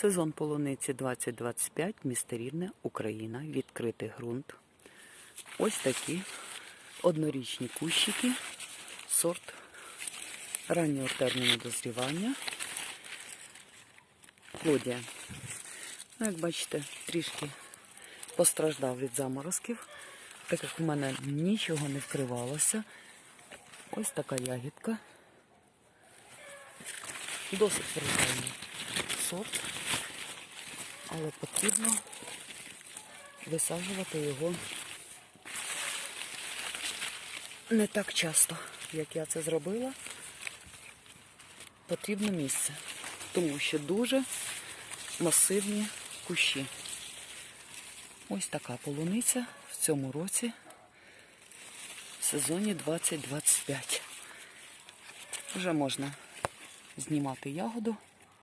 Сезон полуниці 2025, місто Рівне, Україна, відкритий ґрунт. Ось такі однорічні кущики, сорт раннього терміну дозрівання. Клодія. Ну, як бачите, трішки постраждав від заморозків, так як у мене нічого не вкривалося. Ось така ягідка. Досить прикольний сорт, але потрібно висаджувати його не так часто, як я це зробила. Потрібно місце, тому що дуже масивні кущі. Ось така полуниця в цьому році в сезоні 2025. Вже можна знімати ягоду.